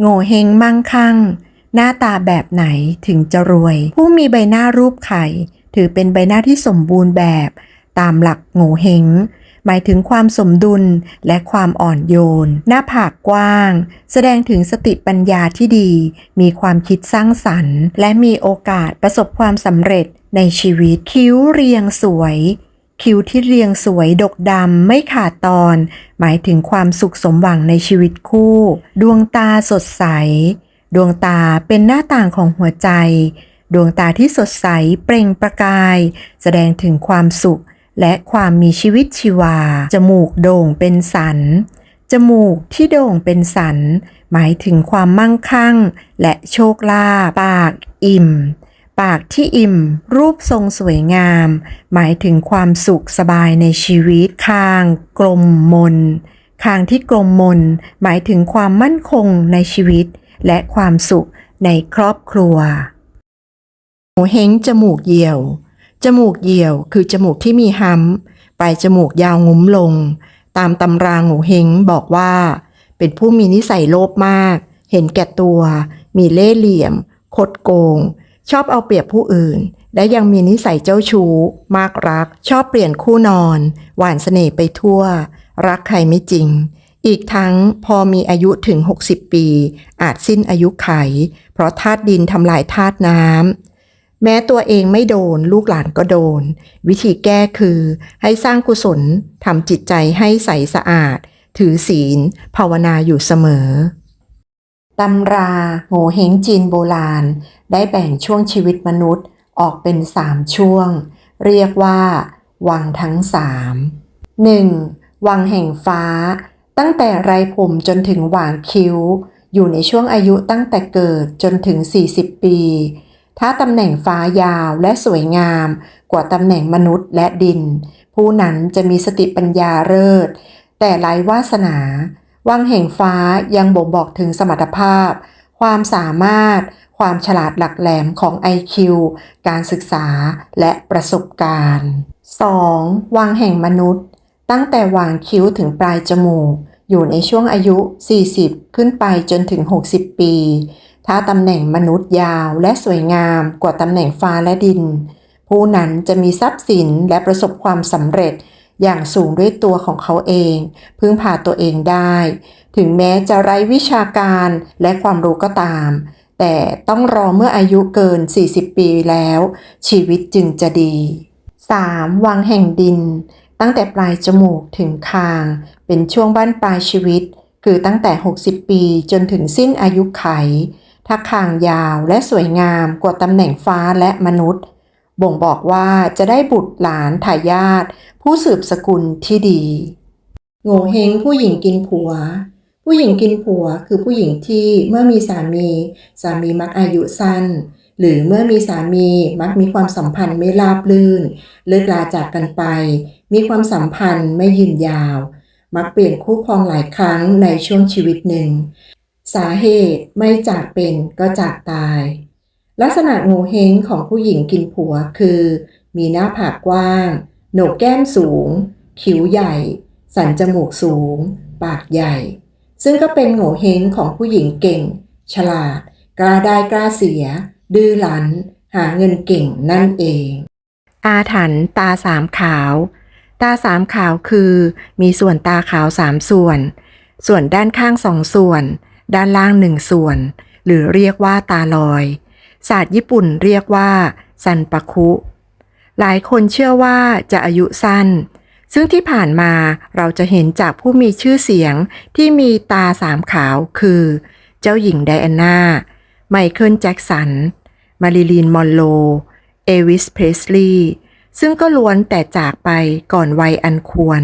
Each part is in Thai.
โง่เฮงมั่งคั่ง หน้าตาแบบไหนถึงจะรวย ผู้มีใบหน้ารูปไข่ ถือเป็นใบหน้าที่สมบูรณ์แบบ ตามหลักโง่เฮงหมายถึงความสมดุลและความอ่อนโยน หน้าผากกว้าง แสดงถึงสติปัญญาที่ดี มีความคิดสร้างสรรค์ และมีโอกาสประสบความสำเร็จในชีวิต คิ้วเรียงสวย คิ้วที่เรียงสวยดกดำไม่ขาดตอน หมายถึงความสุขสมหวังในชีวิตคู่ ดวงตาสดใส ดวงตาเป็นหน้าต่างของหัวใจ ดวงตาที่สดใสเปล่งประกาย แสดงถึงความสุข และความมีชีวิตชีวา จมูกโด่งเป็นสัน จมูกที่โด่งเป็นสัน หมายถึงความมั่งคั่ง และโชคลาภปาก อิ่ม ปากที่อิ่ม รูปทรงสวยงาม หมายถึงความสุขสบายในชีวิต คาง กลมมน คางที่กลมมน หมายถึงความมั่นคงในชีวิต และความสุขในครอบครัวหูเฮงจมูกเหี่ยว จมูกเหี่ยว คือจมูกที่มีห้ำปลายจมูกยาวงุ้มลง ตามตำราหูเฮงบอกว่า เป็นผู้มีนิสัยโลภมาก เห็นแก่ตัว มีเล่ห์เหลี่ยม คดโกง ชอบเอาเปรียบผู้อื่น และยังมีนิสัยเจ้าชู้ มากรัก ชอบเปลี่ยนคู่นอน หวานเสน่ห์ไปทั่ว รักใครไม่จริง อีกทั้งพอมีอายุถึง 60 ปี อาจสิ้นอายุไข เพราะธาตุดินทำลายธาตุน้ำแม้ตัวเองไม่โดนลูกหลานก็โดน วิธีแก้คือให้สร้างกุศลทำจิตใจให้ใสสะอาด ถือศีล ภาวนาอยู่เสมอ ตำราโงเฮงจีนโบราณ ได้แบ่งช่วงชีวิตมนุษย์ออกเป็นสามช่วง เรียกว่า วังทั้งสาม 1. วังแห่งฟ้า ตั้งแต่ไรผมจนถึงหว่างคิ้ว อยู่ในช่วงอายุตั้งแต่เกิดจนถึง 40 ปี ถ้าตำแหน่งฟ้ายาวและสวยงามกว่าตำแหน่งมนุษย์และดิน ผู้นั้นจะมีสติปัญญาเลิศแต่ไร้วาสนา วังแห่งฟ้ายังบ่งบอกถึงสมรรถภาพ ความสามารถ ความฉลาดหลักแหลมของ IQ การศึกษาและประสบการณ์ 2. วังแห่งมนุษย์ ตั้งแต่วางคิ้วถึงปลายจมูก อยู่ในช่วงอายุ 40 ขึ้นไปจนถึง 60 ปี ถ้าตำแหน่งมนุษย์ยาวและสวยงามกว่าตำแหน่งฟ้าและดิน ผู้นั้นจะมีทรัพย์สินและประสบความสำเร็จ อย่างสูงด้วยตัวของเขาเอง พึ่งพาตัวเองได้ ถึงแม้จะไร้วิชาการและความรู้ก็ตาม แต่ต้องรอเมื่ออายุเกิน 40 ปีแล้ว ชีวิตจึงจะดี 3. วังแห่งดิน ตั้งแต่ปลายจมูกถึงคาง เป็นช่วงบ้านปลายชีวิต คือตั้งแต่ 60 ปีจนถึงสิ้นอายุไขถ้าคางยาวและสวยงามกว่าตำแหน่งฟ้าและมนุษย์ บ่งบอกว่าจะได้บุตรหลานทายาทผู้สืบสกุลที่ดี โง่เฮงผู้หญิงกินผัว ผู้หญิงกินผัวคือผู้หญิงที่เมื่อมีสามี สามีมักอายุสั้น หรือเมื่อมีสามีมักมีความสัมพันธ์ไม่ราบรื่น เลิกลาจากกันไป มีความสัมพันธ์ไม่ยืนยาว มักเปลี่ยนคู่ครองหลายครั้งในช่วงชีวิตหนึ่ง สาเหตุไม่จากเป็นก็จากตาย ลักษณะโงูเฮงของผู้หญิงกินผัวคือ มีหน้าผากกว้าง โหนกแก้มสูง คิ้วใหญ่ สันจมูกสูง ปากใหญ่ ซึ่งก็เป็นโง่เฮงของผู้หญิงเก่ง ฉลาด กล้าได้กล้าเสีย ดื้อรั้น หาเงินเก่งนั่นเอง อาถรรพ์ตาสามขาว ตาสามขาวคือ มีส่วนตาขาวสามส่วน ส่วนด้านข้างสองส่วน ด้านล่างหนึ่งส่วน หรือเรียกว่าตาลอย ศาสตร์ญี่ปุ่นเรียกว่า ซันปะคุ หลายคนเชื่อว่าจะอายุสั้น ซึ่งที่ผ่านมาเราจะเห็นจากผู้มีชื่อเสียงที่มีตาสามขาวคือ เจ้าหญิงไดอาน่า ไมเคิลแจ็กสัน มาริลีนมอนโรเอวิสเพรสลีย์ซึ่งก็ล้วนแต่จากไปก่อนวัยอันควร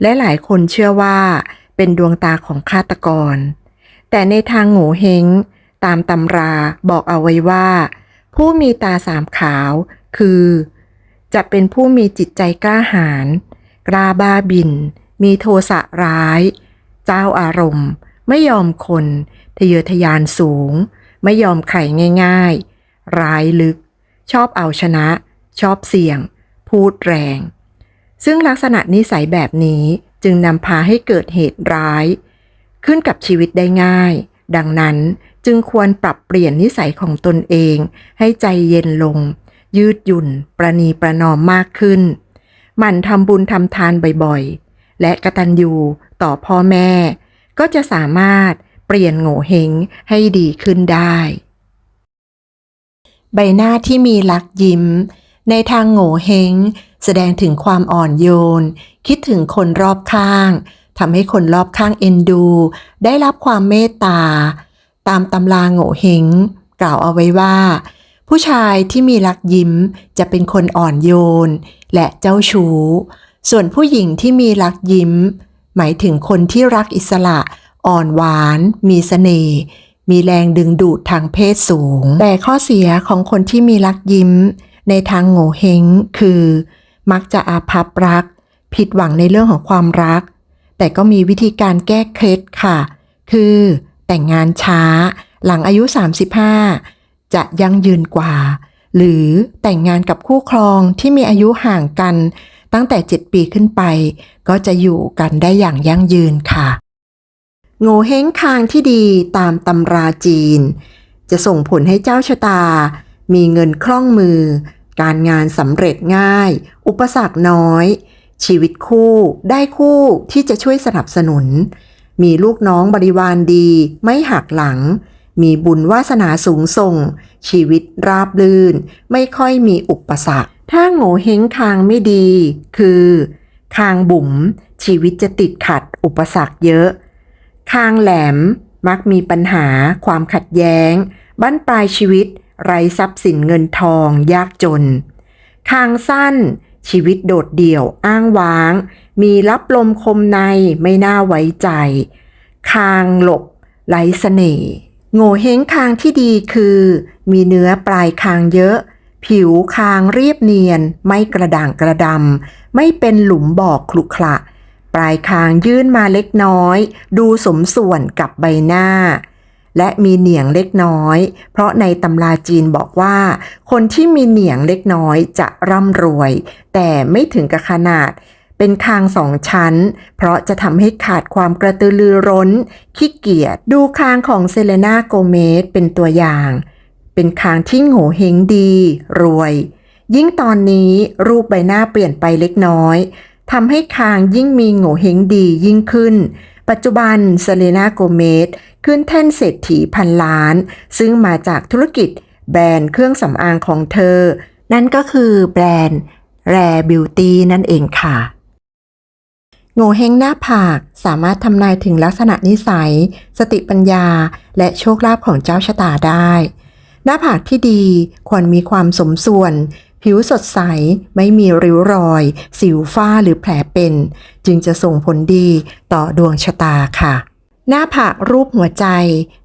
และหลายคนเชื่อว่าเป็นดวงตาของฆาตกร แต่ในทางโง่เฮง ตามตำราบอกเอาไว้ว่า ผู้มีตาสามขาว คือ จะเป็นผู้มีจิตใจกล้าหาญกล้าบ้าบิน มีโทสะร้าย เจ้าอารมณ์ ไม่ยอมคนทะเยอทะยานสูง ไม่ยอมใครง่าย ๆ ร้ายลึก ชอบเอาชนะ ชอบเสี่ยง พูดแรง ซึ่งลักษณะนิสัยแบบนี้จึงนำพาให้เกิดเหตุร้าย ขึ้นกับชีวิตได้ง่าย ดังนั้น จึงควรปรับเปลี่ยนนิสัยของตนเอง ให้ใจเย็นลง ยืดหยุ่น ประนีประนอมมากขึ้น หมั่นทำบุญทำทานบ่อยๆ และกะตัญญูต่อพ่อแม่ ก็จะสามารถเปลี่ยนโง่เฮงให้ดีขึ้นได้ ใบหน้าที่มีลักยิ้ม ในทางโง่เฮงแสดงถึงความอ่อนโยน คิดถึงคนรอบข้างทำให้คนรอบข้างเอ็นดู ได้รับความเมตตา ตามตำราโง่เฮงกล่าวเอาไว้ว่า ผู้ชายที่มีลักยิ้มจะเป็นคนอ่อนโยน และเจ้าชู้ ส่วนผู้หญิงที่มีลักยิ้ม หมายถึงคนที่รักอิสระ อ่อนหวาน มีเสน่ห์มีแรงดึงดูดทางเพศสูง แต่ข้อเสียของคนที่มีลักยิ้ม ในทางโง่เฮงคือ มักจะอาภัพรัก ผิดหวังในเรื่องของความรัก แต่ก็มีวิธีการแก้เคล็ดค่ะ คือ แต่งงานช้า หลังอายุ 35 จะยั่งยืนกว่า หรือแต่งงานกับคู่ครองที่มีอายุห่างกันตั้งแต่ 7 ปีขึ้นไป ก็จะอยู่กันได้อย่างยั่งยืนค่ะ โง่เฮงคางที่ดีตามตำราจีน จะส่งผลให้เจ้าชะตา มีเงินคล่องมือ การงานสำเร็จง่าย อุปสรรคน้อย ชีวิตคู่ได้คู่ที่จะช่วยสนับสนุน มีลูกน้องบริวารดี ไม่หักหลัง มีบุญวาสนาสูงส่ง ชีวิตราบลื่น ไม่ค่อยมีอุปสรรค ถ้าโง่เฮงคางไม่ดี คือ คางบุ๋ม ชีวิตจะติดขัดอุปสรรคเยอะ คางแหลม มักมีปัญหา ความขัดแย้ง บั้นปลายชีวิต ไร้ทรัพย์สินเงินทอง ยากจน คางสั้น ชีวิตโดดเดี่ยว อ้างว้าง มีรับลมคมในไม่น่าไว้ใจ คางหลบไร้เสน่ห์โง่เฮงคางที่ดีคือ มีเนื้อปลายคางเยอะ ผิวคางเรียบเนียน ไม่กระด่างกระดำ ไม่เป็นหลุมบอกคลุขระปลายคางยื่นมาเล็กน้อย ดูสมส่วนกับใบหน้า และมีเหนียงเล็กน้อย เพราะในตำราจีนบอกว่า คนที่มีเหนียงเล็กน้อยจะร่ำรวย แต่ไม่ถึงกับขนาด เป็นคางสองชั้น เพราะจะทำให้ขาดความกระตือรือร้น ขี้เกียจดูคางของเซเลนาโกเมสเป็นตัวอย่าง เป็นคางที่โง่เฮงดี รวย ยิ่งตอนนี้รูปใบหน้าเปลี่ยนไปเล็กน้อยทำให้คางยิ่งมีโง่เฮงดียิ่งขึ้น ปัจจุบันเซเลนาโกเมสขึ้นแท่นเศรษฐีพันล้าน ซึ่งมาจากธุรกิจแบรนด์เครื่องสำอางของเธอ นั่นก็คือแบรนด์แรบิวตี้นั่นเองค่ะ โงเฮงหน้าผากสามารถทำนายถึงลักษณะนิสัย สติปัญญา และโชคลาภของเจ้าชะตาได้ หน้าผากที่ดีควรมีความสมส่วน ผิวสดใส ไม่มีริ้วรอย สิวฝ้าหรือแผลเป็น จึงจะส่งผลดีต่อดวงชะตาค่ะหน้าผากรูปหัวใจ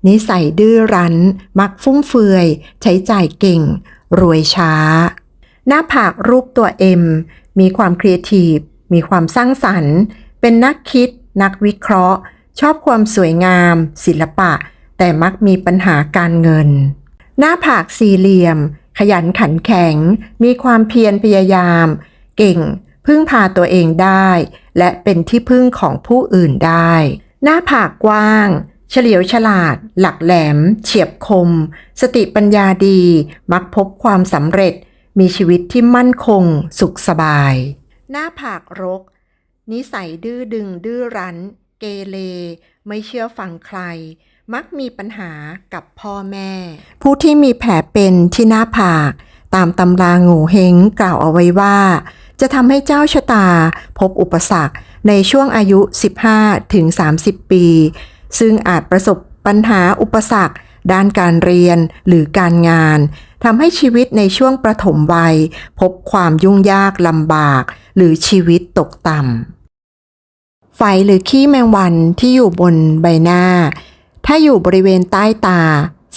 นิสัยดื้อรั้น มักฟุ่มเฟือย ใช้จ่ายเก่ง รวยช้า หน้าผากรูปตัวเอ็มมีความครีเอทีฟ มีความสร้างสรรค์ เป็นนักคิด นักวิเคราะห์ ชอบความสวยงาม ศิลปะ แต่มักมีปัญหาการเงิน หน้าผากสี่เหลี่ยม ขยันขันแข็ง มีความเพียรพยายาม เก่ง พึ่งพาตัวเองได้ และเป็นที่พึ่งของผู้อื่นได้ หน้าผากกว้างเฉลียวฉลาด หลักแหลม เฉียบคม สติปัญญาดี มักพบความสำเร็จ มีชีวิตที่มั่นคง สุขสบาย หน้าผากรก นิสัยดื้อดึงดื้อรั้น เกเร ไม่เชื่อฟังใคร มักมีปัญหากับพ่อแม่ ผู้ที่มีแผลเป็นที่หน้าผาก ตามตำรางูเฮงกล่าวเอาไว้ว่า จะทำให้เจ้าชะตาพบอุปสรรคในช่วงอายุ 15 ถึง 30 ปี ซึ่งอาจประสบปัญหาอุปสรรค ด้านการเรียนหรือการงานทำให้ชีวิตในช่วงประถมวัย พบความยุ่งยากลำบาก หรือชีวิตตกต่ำไฟหรือขี้แมงวันที่อยู่บนใบหน้า ถ้าอยู่บริเวณใต้ตา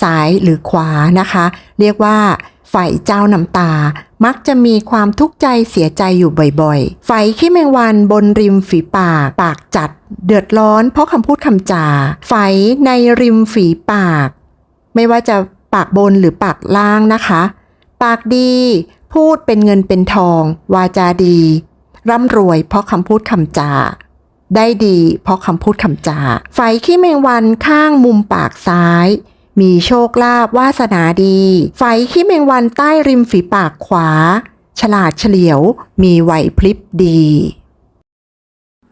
ซ้ายหรือขวานะคะ เรียกว่าไฟเจ้าน้ำตา มักจะมีความทุกข์ใจเสียใจอยู่บ่อยๆไฟขี้แมงวันบนริมฝีปาก ปากจัด เดือดร้อนเพราะคำพูดคำจาไฟในริมฝีปาก ไม่ว่าจะปากบนหรือปากล่างนะคะ ปากดี พูดเป็นเงินเป็นทอง วาจาดี ร่ำรวยเพราะคำพูดคำจา ได้ดีเพราะคำพูดคำจาไฟขี้แมงวันข้างมุมปากซ้าย มีโชคลาภวาสนาดี ไฟขี้แมงวันใต้ริมฝีปากขวา ฉลาดเฉลียว มีไหวพลิบดี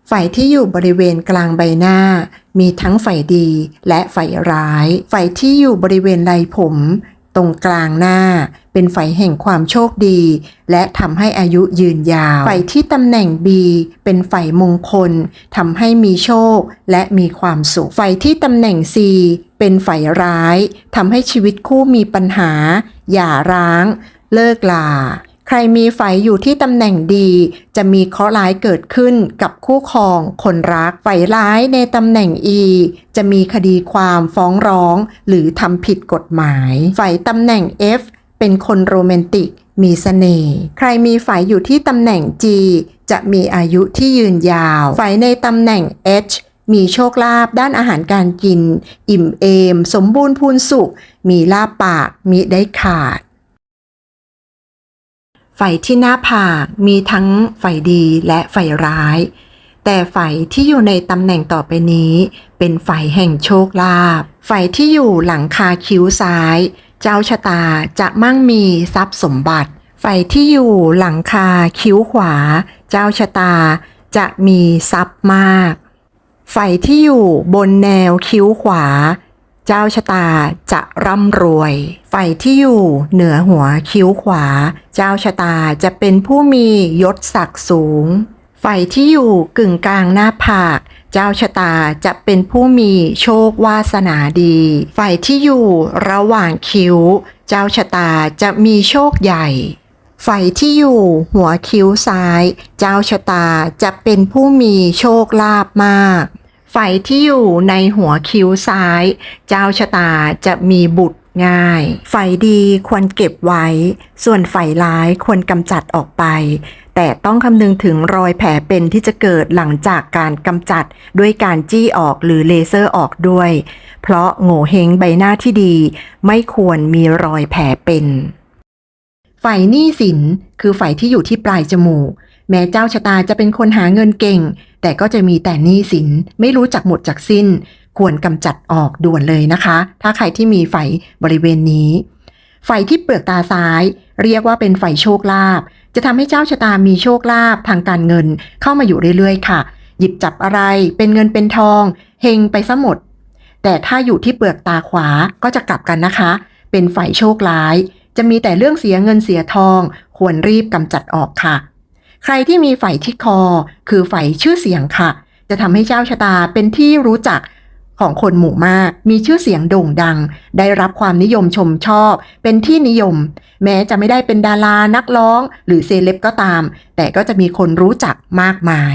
ไฟที่อยู่บริเวณกลางใบหน้า มีทั้งไฟดีและไฟร้ายไฟที่อยู่บริเวณไหล่ผม ตรงกลางหน้า เป็นไฟแห่งความโชคดี และทำให้อายุยืนยาว ไฟที่ตำแหน่ง B เป็นไฟมงคลทำให้มีโชคและมีความสุข ไฟที่ตำแหน่ง C เป็นไฟร้ายทำให้ชีวิตคู่มีปัญหา หย่าร้าง เลิกลา ใครมีไฟอยู่ที่ตำแหน่งดี จะมีเคราะห์ร้ายเกิดขึ้นกับคู่ครอง คนรักไฟร้ายในตำแหน่ง E จะมีคดีความฟ้องร้อง หรือทำผิดกฎหมายไฟตำแหน่ง F เป็นคนโรแมนติก มีเสน่ห์ ใครมีไฟอยู่ที่ตำแหน่ง G จะมีอายุที่ยืนยาวไฟในตำแหน่ง H มีโชคลาภด้านอาหารการกิน อิ่มเอม สมบูรณ์พูนสุข มีลาบปาก มีได้ขาด ไฟที่หน้าผากมีทั้งไฟดีและไฟร้าย แต่ไฟที่อยู่ในตำแหน่งต่อไปนี้ เป็นไฟแห่งโชคลาภไฟที่อยู่หลังคาคิ้วซ้าย เจ้าชะตาจะมั่งมีทรัพย์สมบัติไฟที่อยู่หลังคาคิ้วขวา เจ้าชะตาจะมีทรัพย์มากไฟที่อยู่บนแนวคิ้วขวา เจ้าชะตาจะร่ำรวยไฟที่อยู่เหนือหัวคิ้วขวา เจ้าชะตาจะเป็นผู้มียศศักดิ์สูงไฟที่อยู่กึ่งกลางหน้าผาก เจ้าชะตาจะเป็นผู้มีโชควาสนาดีไฟที่อยู่ระหว่างคิ้ว เจ้าชะตาจะมีโชคใหญ่ไฟที่อยู่หัวคิ้วซ้าย เจ้าชะตาจะเป็นผู้มีโชคลาภมาก ไฟที่อยู่ในหัวคิ้วซ้าย เจ้าชะตาจะมีบุตรง่ายไฟดีควรเก็บไว้ ส่วนไฟร้ายควรกำจัดออกไป แต่ต้องคำนึงถึงรอยแผลเป็นที่จะเกิดหลังจากการกำจัดด้วยการจี้ออกหรือเลเซอร์ออกด้วย เพราะโง่เฮงใบหน้าที่ดี ไม่ควรมีรอยแผลเป็นไฟหนี้สินคือไฟที่อยู่ที่ปลายจมูก แม้เจ้าชะตาจะเป็นคนหาเงินเก่ง แต่ก็จะมีแต่หนี้สินไม่รู้จักหมดจากสิ้น ควรกำจัดออกด่วนเลยนะคะ ถ้าใครที่มีไฟบริเวณนี้ไฟที่เปลือกตาซ้าย เรียกว่าเป็นไฟโชคลาภจะทำให้เจ้าชะตามีโชคลาภทางการเงินเข้ามาอยู่เรื่อยๆ ค่ะ หยิบจับอะไรเป็นเงินเป็นทองเฮงไปซะหมด แต่ถ้าอยู่ที่เปลือกตาขวาก็จะกลับกันนะคะ เป็นไฟโชคร้าย จะมีแต่เรื่องเสียเงินเสียทอง ควรรีบกำจัดออกค่ะ ใครที่มีไฟที่คอ คือไฟชื่อเสียงค่ะ จะทำให้เจ้าชะตาเป็นที่รู้จักของคนหมู่มาก มีชื่อเสียงโด่งดัง ได้รับความนิยมชมชอบ เป็นที่นิยม แม้จะไม่ได้เป็นดารานักร้อง หรือเซเลบก็ตาม แต่ก็จะมีคนรู้จักมากมาย